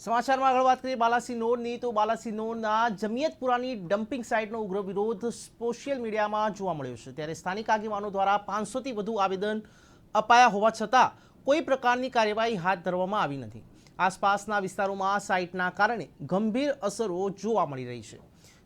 સમાચારમાં આગળ વાત કરીએ બાલાસી નોરની તો બાલાસી નોરના જમિયતપુરાની ડમ્પિંગ સાઇટનો ઉગ્ર વિરોધ સોશિયલ મીડિયામાં જોવા મળ્યો છે. ત્યારે સ્થાનિક આગેવાનો દ્વારા પાંચસોથી વધુ આવેદન અપાયા હોવા છતાં કોઈ પ્રકારની કાર્યવાહી હાથ ધરવામાં આવી નથી. આસપાસના વિસ્તારોમાં સાઇટના કારણે ગંભીર અસરો જોવા મળી રહી છે.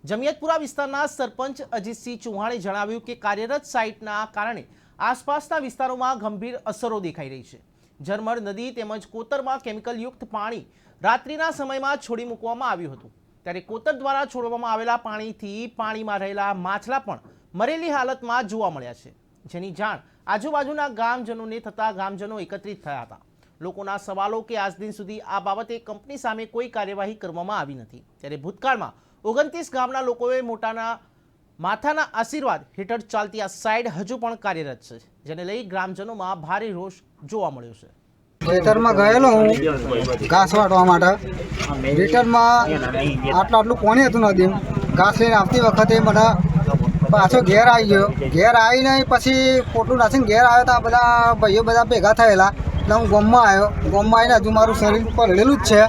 જમિયતપુરા વિસ્તારના સરપંચ અજીતસિંહ ચૌહાણે જણાવ્યું કે કાર્યરત સાઇટના કારણે આસપાસના વિસ્તારોમાં ગંભીર અસરો દેખાઈ રહી છે. ઝરમર નદી તેમજ કોતરમાં કેમિકલયુક્ત પાણી રાત્રિના સમયમાં છોડી મૂકવામાં આવ્યું હતું. ત્યારે કોતર દ્વારા છોડવામાં આવેલા પાણીથી પાણીમાં રહેલા માછલા પણ મરેલી હાલતમાં જોવા મળ્યા છે. જેની જાણ આજુબાજુના ગામજનોને થતાં ગામજનો એકત્રિત થયા હતા. લોકોના સવાલો કે આજ દિન સુધી આ બાબતે કંપની સામે કોઈ કાર્યવાહી કરવામાં આવી નથી. ત્યારે ભૂતકાળમાં ઓગણત્રીસ ગામના લોકોએ મોટાના માથાના આશીર્વાદ હેઠળ ચાલતી આ સાઇડ હજુ પણ કાર્યરત છે, જેને લઈ ગ્રામજનોમાં ભારે રોષ જોવા મળ્યો છે. ખેતરમાં ગયેલો હું, ઘાસ વાટવા માટે. રિટર્નમાં આટલું આટલું કોને હતું નથી ઘાસ લઈને આવતી વખતે મને પાછો ઘેર આવી ગયો. ઘેર આવીને પછી પોટલું નાખીને ઘેર આવ્યો તો આ બધા ભાઈઓ બધા ભેગા થયેલા. એટલે હું ગમમાં આવ્યો. ગમમાં આવીને હજુ મારું શરીર પલળેલું જ છે.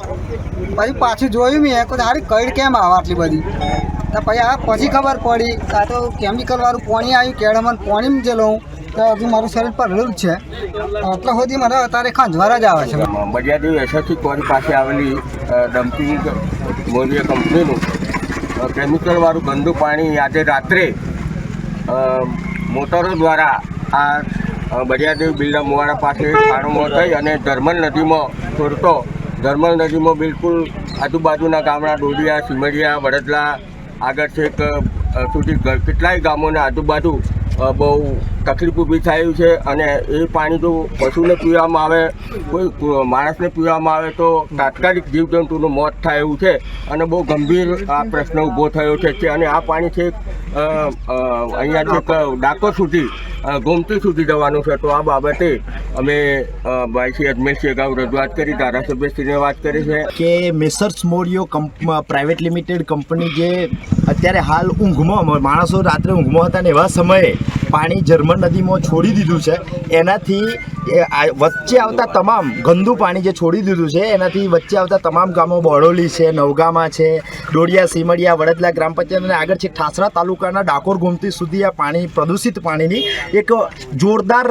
પછી પાછું જોયું મેં કોઈ હારી કઈડ કેમ આવે આટલી બધી? પછી આ પછી ખબર પડી કાં તો કેમિકલવાળું પાણી આવ્યું, કેળામાં પાણી જે લઉં તો હજુ મારું શરીર પર રૂપ છે. એટલે સુધી મને અત્યારે ખાંજવારા જ આવે છે. બજારની એસથી કોરી પાસે આવેલી ડમ્પિંગ મોરિયા કંપનીનું. કેમિકલવાળું ગંદુ પાણી આજે રાત્રે મોટરો દ્વારા આ બજારદેવ બિલ્લા મુવાડા પાસે ખાણોમાં થઈ અને ધર્મલ નદીમાં છોડતો ધર્મલ નદીમાં બિલકુલ આજુબાજુના ગામડા ડોડિયા સિમડિયા વડદલા આગળ છેક અ, સુધી કેટલાય ગામોના આજુબાજુ બહુ તકલીફ ઊભી થયું છે અને એ પાણી જો પશુને પીવામાં આવે કોઈ માણસને પીવામાં આવે તો તાત્કાલિક જીવજંતુનું મોત થાય એવું છે અને બહુ ગંભીર આ પ્રશ્ન ઊભો થયો છે અને આ પાણી છે અહીંયા છે ડાકોર સુધી ગોમતી સુધી જવાનું છે. તો આ બાબતે અમે ભાઈશ્રી અજમેરસિંહ અગાઉ રજૂઆત કરી, ધારાસભ્યશ્રીને વાત કરી છે. કે મેસર્સ મોરિયો પ્રાઇવેટ લિમિટેડ કંપની જે અત્યારે હાલ ઊંઘમાં, માણસો રાત્રે ઊંઘમાં હતા ને એવા સમયે પાણી જર્મન નદીમાં છોડી દીધું છે. એનાથી વચ્ચે આવતા તમામ ગંદુ પાણી જે છોડી દીધું છે, એનાથી વચ્ચે આવતા તમામ ગામો બળોલી છે, નવગામા છે, ડોડિયા, સીમડિયા, વડદલા, ગ્રામ પંચાયત અને આગળ છે ઠાસરા તાલુકાના ડાકોર ગોમતી સુધી આ પાણી, પ્રદૂષિત પાણીની એક જોરદાર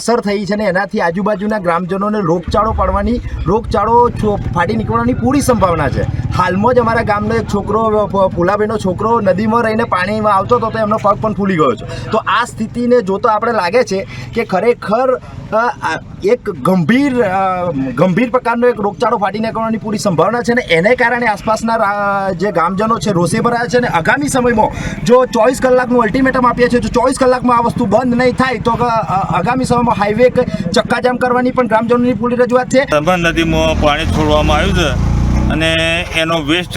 અસર થઈ છે ને એનાથી આજુબાજુના ગ્રામજનોને રોગચાળો પાડવાની, રોગચાળો ફાટી નીકળવાની પૂરી સંભાવના છે. હાલમાં જ અમારા ગામનો એક છોકરો ફુલાભાઈનો છોકરો નદીમાં રહીને પાણીમાં આવતો હતો તો એમનો પગ પણ ફૂલી ગયો છે. તો આ સ્થિતિને જોતો આપણે લાગે છે કે ખરેખર એક ગંભીર ગંભીર પ્રકારનો એક રોગચાળો ફાટી નીકળવાની પૂરી સંભાવના છે ને એને કારણે આસપાસના જે ગામજનો છે, રોષે ભરાયા છે ને આગામી સમયમાં જો ચોવીસ કલાકનું અલ્ટિમેટમ આપીએ છીએ, જો ચોવીસ કલાકમાં આ વસ્તુ બંધ નહીં થાય તો આગામી સમયમાં હાઈવે ચક્કાજામ કરવાની પણ ગ્રામજનોની પૂરી રજૂઆત છે. નદીમાં પાણી છોડવામાં આવ્યું છે. અને એનો વેસ્ટ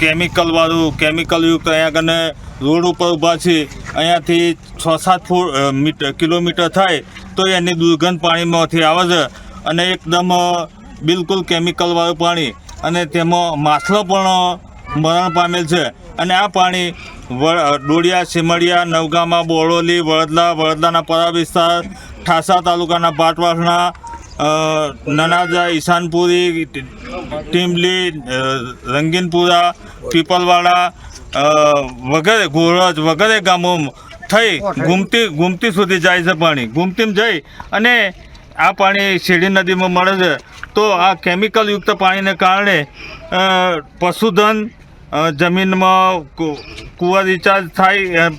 કેમિકલવાળું કેમિકલયુક્ત અહીંયા કને રોડ ઉપર ઊભા છે. અહીંયાથી છ સાત ફૂટ મીટર કિલોમીટર થાય તો એની દુર્ગંધ પાણીમાંથી આવે છે. અને એકદમ બિલકુલ કેમિકલવાળું પાણી. અને તેમાં માછલો પણ મરણ પામેલ છે. અને આ પાણી ડોડિયા સિમડિયા, નવગામા, બોડોલી, વડદલા, વડદલાના પરા વિસ્તાર, ઠાસા તાલુકાના પાટવાસણા નનાજા, ઈશાનપુરી ટીમલી રંગીનપુરા, પીપલવાડા વગેરે, ગોરજ વગેરે ગામો થઈ ગુમતી ગુમતી સુધી જાય છે પાણી. ગુમતીમાં જઈ અને આ પાણી શેરડી નદીમાં મળે છે. તો આ કેમિકલયુક્ત પાણીને કારણે પશુધન જમીનમાં કૂવા રિચાર્જ થાય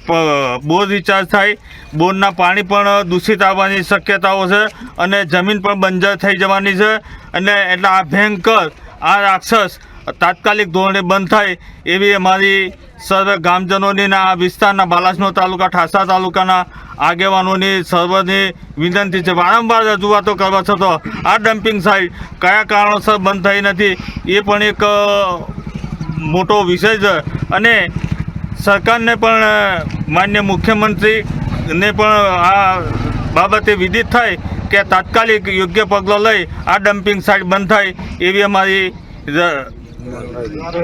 બોર રિચાર્જ થાય, બોરના પાણી પણ દૂષિત આવવાની શક્યતાઓ છે અને જમીન પણ બંજર થઈ જવાની છે અને એટલે આ ભયંકર, આ રાક્ષસ તાત્કાલિક ધોરણે બંધ થાય એવી અમારી સર્વે ગામજનોની આ વિસ્તારના બાલાસનો તાલુકા, ઠાસા તાલુકાના આગેવાનોની સર્વની વિનંતી છે. વારંવાર રજૂઆતો કરવા છતાં આ ડમ્પિંગ સાઇટ કયા કારણોસર બંધ થઈ નથી એ પણ એક મોટો વિષય છે અને સરકારને પણ માન્ય મુખ્યમંત્રીને પણ આ બાબતે વિદિત થાય કે તાત્કાલિક યોગ્ય પગલાં લઈ આ ડમ્પિંગ સાઇટ બંધ થાય એવી અમારી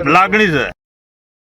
લાગણી છે.